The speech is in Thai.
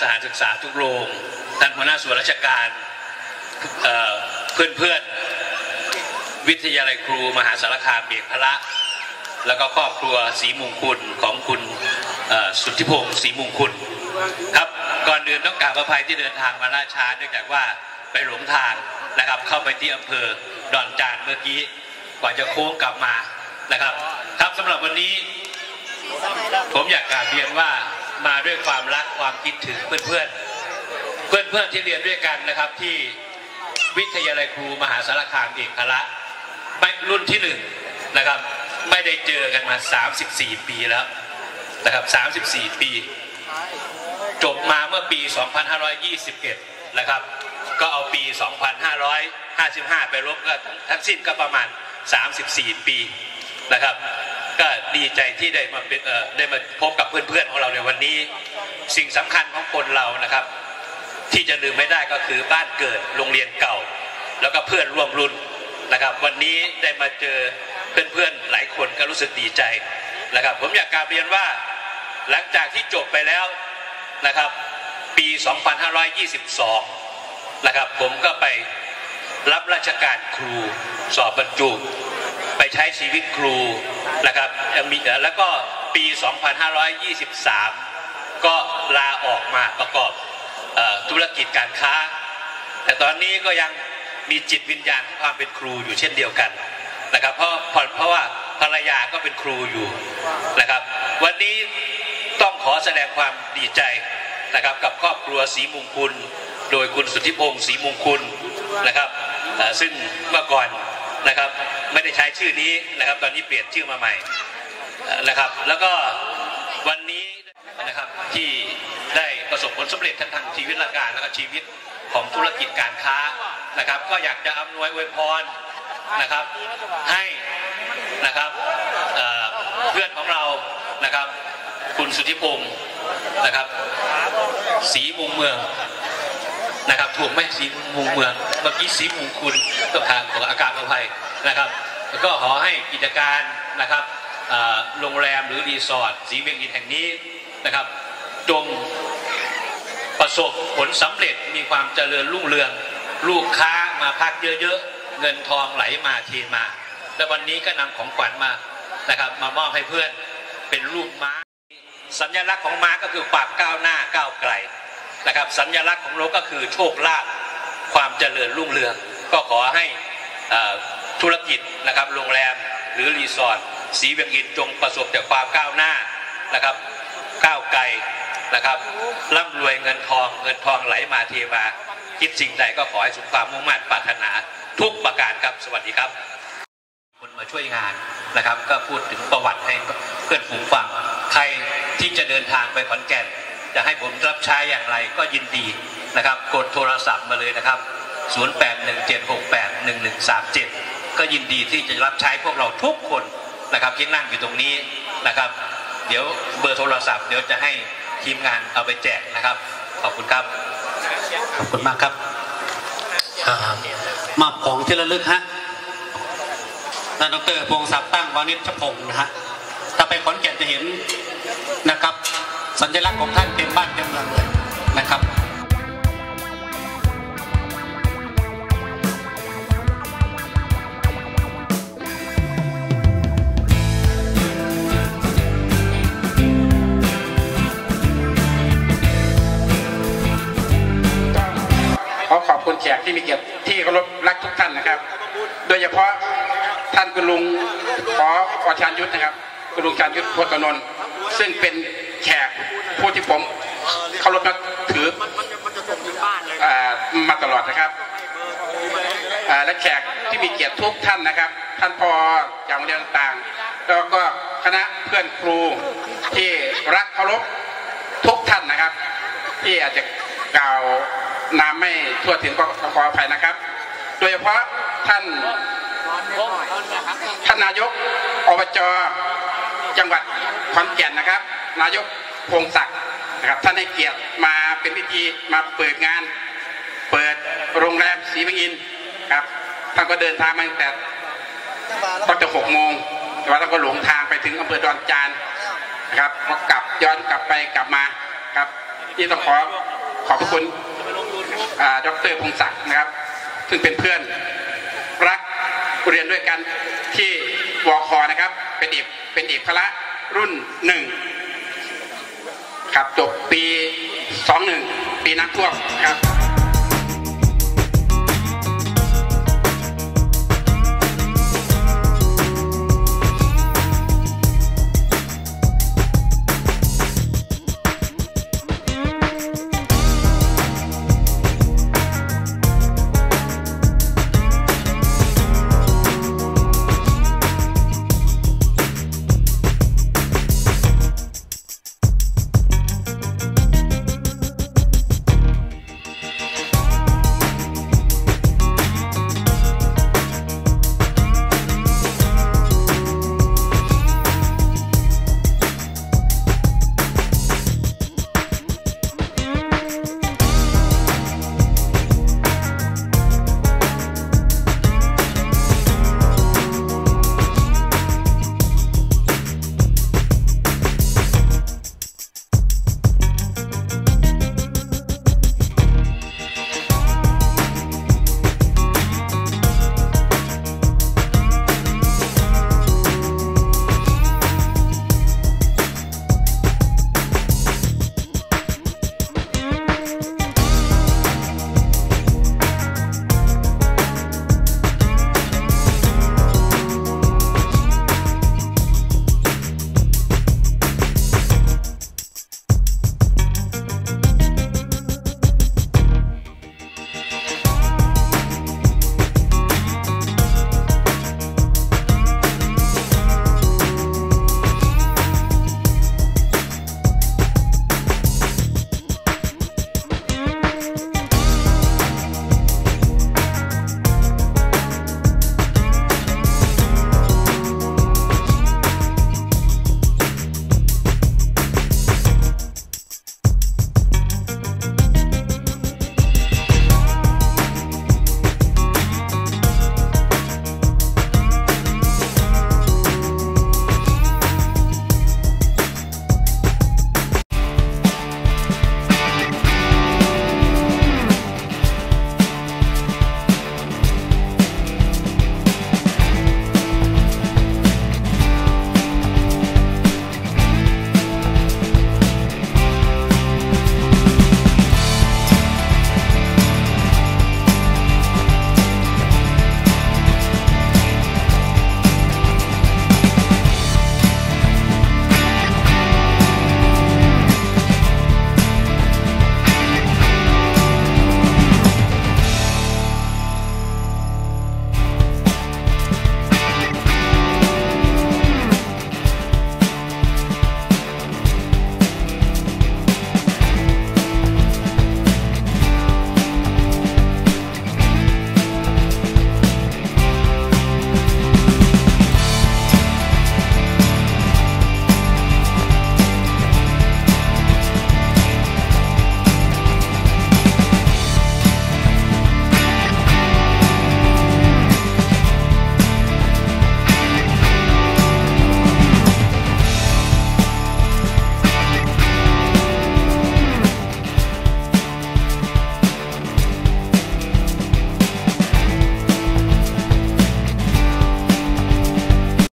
สถานศึกษาทุกโรงท่านหัวหน้าส่วนราชการเพื่อนเพื่อนวิทยาลัยครูมหาสารคามเบียกพระแล้วก็ครอบครัวศรีมงคลของคุณสุทธิพงศ์ศรีมงคลครับก่อนอื่นต้องกราบอภัยที่เดินทางมาล่าช้าเนื่องจากว่าไปหลงทางนะครับเข้าไปที่อำเภอดอนจานเมื่อกี้กว่าจะโค้งกลับมานะครับ ครับสำหรับวันนี้ ผมอยากกราบเรียนว่า มาด้วยความรักความคิดถึงเพื่อนๆเพื่อนๆที่เรียนด้วยกันนะครับที่วิทยาลัยครูมหาสารคามเอกพละไม่รุ่นที่หนึ่งนะครับ ไม่ได้เจอกันมา 34 ปีแล้วนะครับ 34 ปี จบมาเมื่อปี 2521 นะครับ ก็เอาปี 2555 ไปลบก็ทั้งสิ้นก็ประมาณ 34 ปีนะครับ ก็ดีใจที่ได้มาได้มาพบกับเพื่อนๆของเราในวันนี้ สิ่งสำคัญของคนเรานะครับ ที่จะลืมไม่ได้ก็คือบ้านเกิดโรงเรียนเก่า แล้วก็เพื่อนร่วมรุ่นนะครับ วันนี้ได้มาเจอเพื่อนๆหลายคนก็รู้สึกดีใจนะครับ ผมอยากกราบเรียนว่าหลังจากที่จบไปแล้วนะครับ ปี 2522 นะครับ ผมก็ไปรับราชการครูสอบบรรจุ ไปใช้ชีวิตครู นะครับมีแล้วก็ปี 2523 ก็ลาออกมาประกอบอธุรกิจการค้า แต่ตอนนี้ก็ยังมีจิตวิญญาณของความเป็นครูอยู่เช่นเดียวกันนะครับเพราะเพราะว่าภรรยาก็เป็นครูอยู่นะครับ วันนี้ต้องขอแสดงความดีใจนะครับกับครอบครัวศรีมงคลโดยคุณสุทธิพงศ์ศรีมงคลนะครับซึ่งเมื่อก่อน นะครับ ไม่ได้ใช้ชื่อนี้นะครับ ตอนนี้เปลี่ยนชื่อมาใหม่นะครับ แล้วก็วันนี้นะครับที่ได้ประสบผลสำเร็จทั้งทางชีวิตราชการแล้วก็ชีวิตของธุรกิจการค้านะครับ ก็อยากจะอำนวยอวยพรนะครับ ให้นะครับเเพื่อนของเรานะครับ คุณสุทธิพงศ์นะครับ สีมุงเมือง นะครับถูกไหมสีมุงเมืองเมื่อกี้สีมุงคุณต้องทางของอาการอภัยนะครับก็ขอให้กิจการนะครับโรงแรมหรือรีสอร์ทสีเวียงอินแห่งนี้นะครับจงประสบผลสำเร็จมีความเจริญรุ่งเรือง ลูกค้ามาพักเยอะๆ เงินทองไหลมาเทมา และวันนี้ก็นำของขวัญมานะครับ มามอบให้เพื่อนเป็นรูปม้า สัญลักษณ์ของม้าก็คือความก้าวหน้าก้าวไกล นะครับ สัญลักษณ์ของนกก็คือโชคลาภความเจริญรุ่งเรือง ก็ขอให้ธุรกิจนะครับโรงแรมหรือรีสอร์ทสีเวียงอินจงประสบแต่ความก้าวหน้านะครับ ก้าวไกลนะครับร่ำรวยเงินทองเงินทองไหลมาเทมาคิดสิ่งใดก็ขอให้สมความมุ่งมั่นปรารถนาทุกประการครับสวัสดีครับคนมาช่วยงานนะครับ ก็พูดถึงประวัติให้เพื่อนฝูงฟังใครที่จะเดินทางไปขอนแก่น จะให้ผมรับใช้อย่างไรก็ยินดีนะครับ กดโทรศัพท์มาเลยนะครับ 0817681137 ก็ยินดีที่จะรับใช้พวกเราทุกคนนะครับที่นั่งอยู่ตรงนี้นะครับ เดี๋ยวเบอร์โทรศัพท์เดี๋ยวจะให้ทีมงานเอาไปแจกนะครับ ขอบคุณครับ ขอบคุณมากครับอ่ามอบของที่ระลึกฮะท่านดรพวงศักดิ์ตั้งวานิชพงศ์นะฮะถ้าไปขอนแก่นจะเห็นนะครับ สัญลักษณ์ของท่านเต็มบ้านเต็มเมืองเลยนะครับขอขอบคุณแขกที่มีเกียรติที่เคารพรักทุกท่านนะครับ โดยเฉพาะท่านคุณลุงขอขอชานยุทธนะครับ คุณลุงชานยุทธโพธนนท์ซึ่งเป็น แขกผู้ที่ผมเคารพนับถืออ่ามาตลอดนะครับอ่าและแขกที่มีเกียรติทุกท่านนะครับ ท่านพอจากโรงเรียนต่างๆแล้วก็คณะเพื่อนครูที่รักเคารพทุกท่านนะครับ ที่อาจจะกล่าวนามไม่ทั่วถึงก็ขออภัยนะครับ โดยเฉพาะท่านท่านนายกอบจจังหวัดขอนแก่นนะครับ นายกพงศักดิ์นะครับท่านให้เกียรติมาเป็นพิธีมาเปิดงาน เปิดโรงแรมศรีบางอินครับท่านก็เดินทางมาตั้งแต่ตั้งแต่หกโมงแต่ว่าท่านก็หลงทางไปถึงอำเภอดอนจานนะครับก็กลับย้อนกลับไปกลับมาครับที่ต้องขอขอบพระคุณดอกเตอร์พงศักดิ์นะครับ ซึ่งเป็นเพื่อนรักเรียนด้วยกันที่วอคอนะครับ เป็นเอกเป็นเอกพละรุ่นหนึ่ง ครับจบปี 21 ปีนักท่วมครับ